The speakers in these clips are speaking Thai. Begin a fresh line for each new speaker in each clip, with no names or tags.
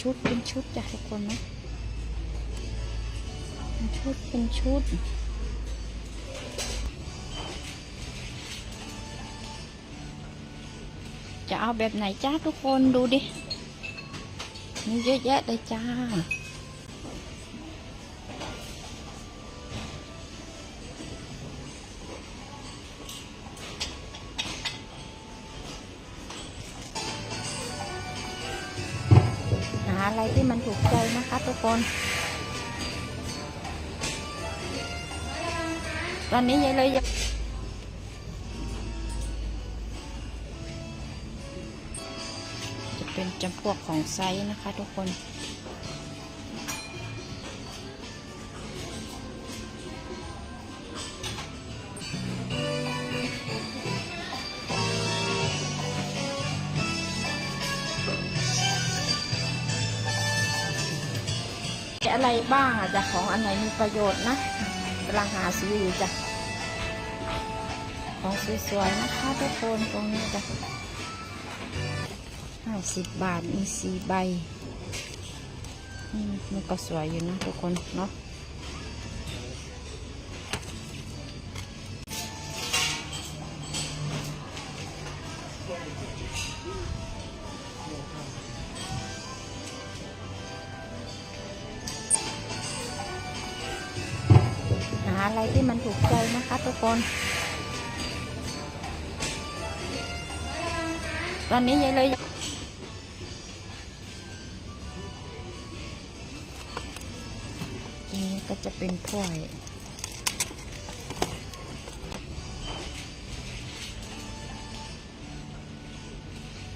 ชุดเป็นชุดจ้ะทุกคนนะเป็นชุดเป็นชุดจะเอาแบบไหนจ้าทุกคนดูดิมีเยอะแยะเลยจ้า อะไรที่มันถูกใจนะคะทุกคน ตอนนี้ยายเลยจะเป็นจำพวกของไซส์นะคะทุกคน อะไรบ้างอะจ้ะของอันไหนมีประโยชน์นะกำลังหาซื้ออยู่จ้ะของสวยๆนะคะทุกคนตรงนี้จ้ะห้าสิบบาทมีสี่ใบนี่มันก็สวยอยู่นะทุกคนเนาะ อะไรที่มันถูกใจนะคะทุกคน ตอนนี้ยายเลยนี่ก็จะเป็นถ้วย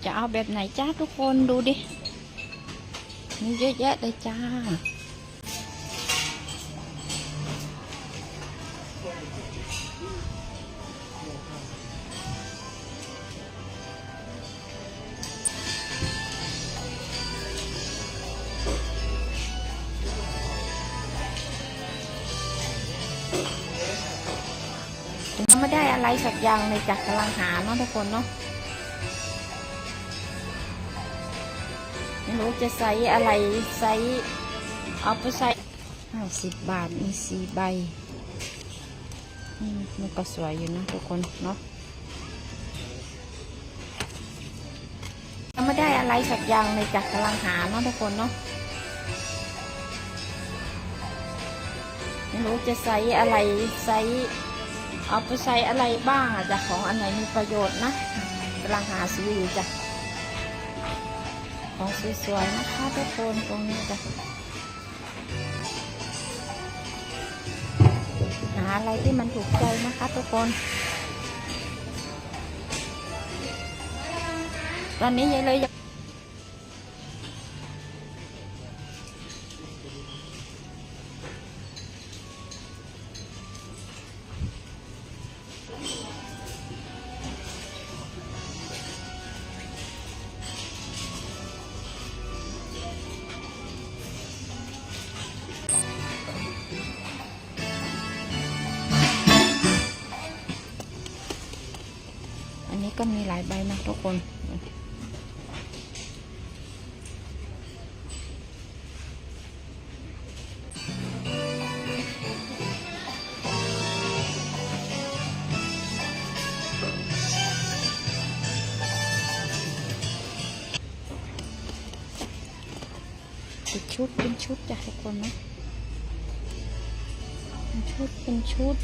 จะเอาแบบไหนจ้าทุกคนดูดิมีเยอะแยะเลยจ้า ไม่ได้อะไรสักอย่างเลยจากกำลังหาเนาะทุกคนเนาะไม่รู้จะใส่อะไรใส่เอาไปใส่ห้าสิบบาทมีสี่ใบ มันก็สวยอยู่นะทุกคนเนาะยังไม่ได้อะไรสักอย่างเลยจากกำลังหาเนาะทุกคนเนาะไม่รู้จะใส่อะไรใส่เอาไปใช้อะไรบ้างอะจ้ะของอันไหนมีประโยชน์นะกำลังหาซื้ออยู่จ้ะของสวยๆนะคะทุกคนตรงนี้จ้ะ อะไรที่มันถูกใจนะคะทุกคน ตอนนี้ยายเลย ก็มีหลายใบนะทุกคนเป็นชุดเป็นชุดจ้ะทุกคนนะเป็นชุดเป็นชุด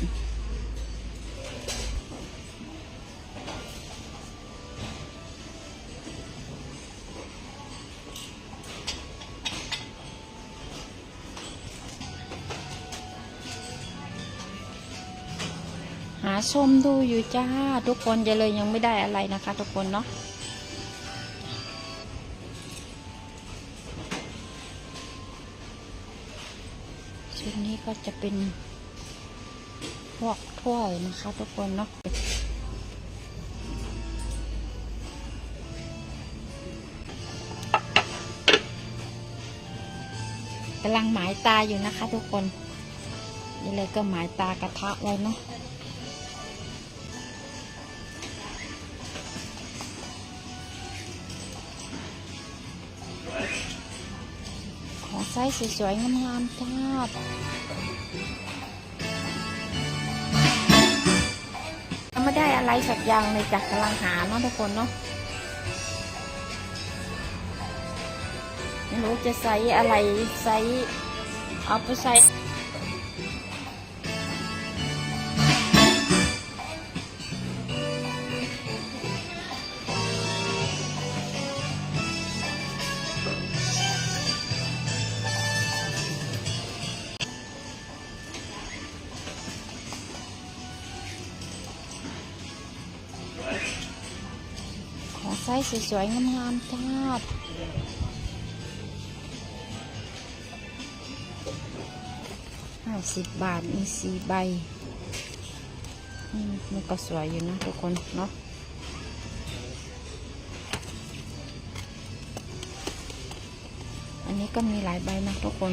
ชมดูอยู่จ้า ทุกคนจะเลยยังไม่ได้อะไรนะคะ ทุกคนเนาะชุดนี้ก็จะเป็นพวกถ้วยนะคะ ทุกคนเนาะกำลังหมายตาอยู่นะคะ ทุกคนนี่เลยก็หมายตากระทะไว้เนาะ ส้สวยๆงามๆจ้ายังไม่ได้อะไรสักอย่างเลยจากกำลังหาเนาะทุกคนเนาะไม่รู้จะใส่อะไรใส่เอาไปใส่ ส์สวยๆงามๆจ้าห้าสิบบาท มีสี่ใบมันก็สวยอยู่นะทุกคนเนาะอันนี้ก็มีหลายใบนะทุกคน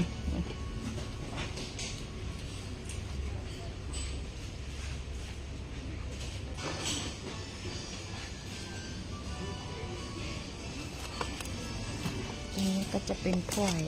ก็จะเป็นถ้วย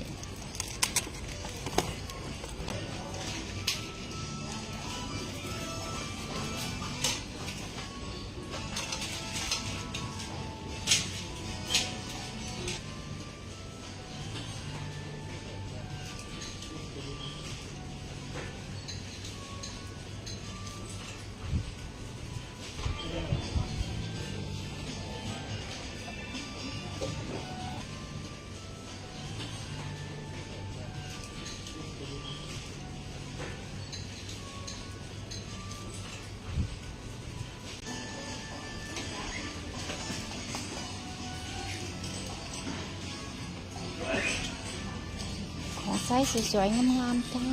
ส้สวยๆงามๆจ้า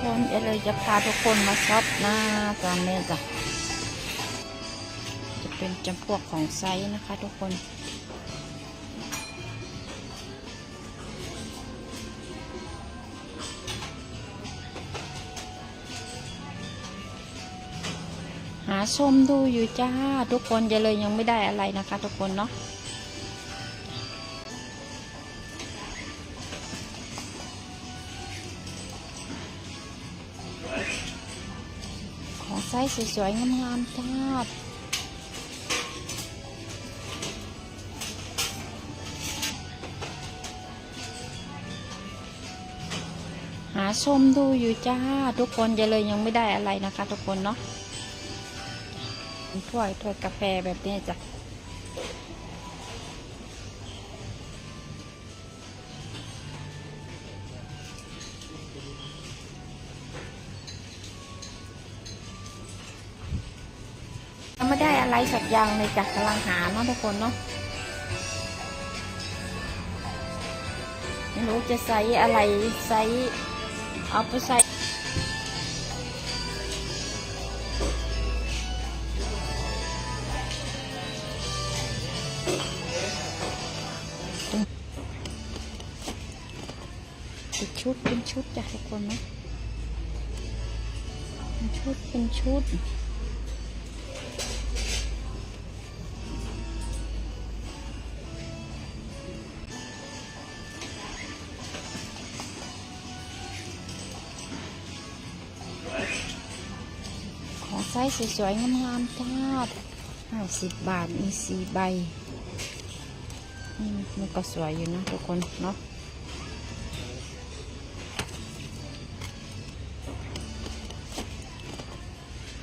คนเอเลยจะพาทุกคนมาช็อปหน้าตอนนี้จ้ะจะเป็นจำพวกของไซส์นะคะทุกคน หาชมดูอยู่จ้า ทุกคนอย่าเลยยังไม่ได้อะไรนะคะ ทุกคนเนาะขอไซส์สวยๆงามๆจ้าหาชมดูอยู่จ้า ทุกคนอย่าเลยยังไม่ได้อะไรนะคะ ทุกคนเนาะ ถ้วยถ้วยกาแฟแบบนี้จ้ะยังไม่ได้อะไรสักอย่างเลยจ้ะกำลังหาเนาะทุกคนเนาะไม่รู้จะใส่อะไรใส่เอาไปใส่ ชุดเป็นชุดจ้ะทุกคนนะเป็นชุดเป็นชุดขอไซส์สวยๆงามๆจ้าห้าสิบบาท มีสี่ใบอืมมันก็สวยอยู่นะทุกคนเนาะ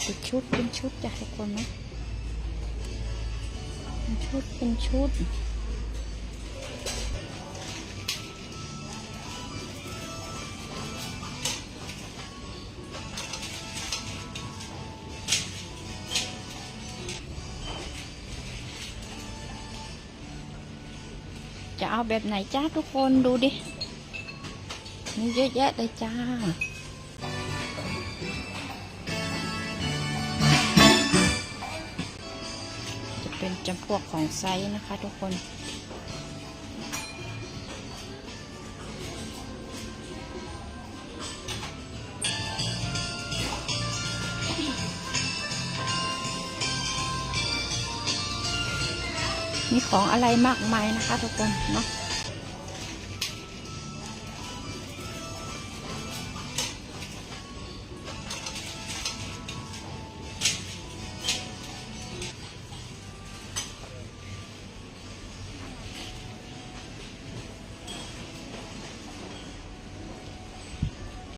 เป็นชุดเป็นชุดจ้ะทุกคนนะเป็นชุดเป็นชุดจะเอาแบบไหนจ้าทุกคนดูดิมีเยอะแยะเลยจ้า เป็นจำพวกของไซส์นะคะทุกคน มีของอะไรมากมายนะคะทุกคนเนาะ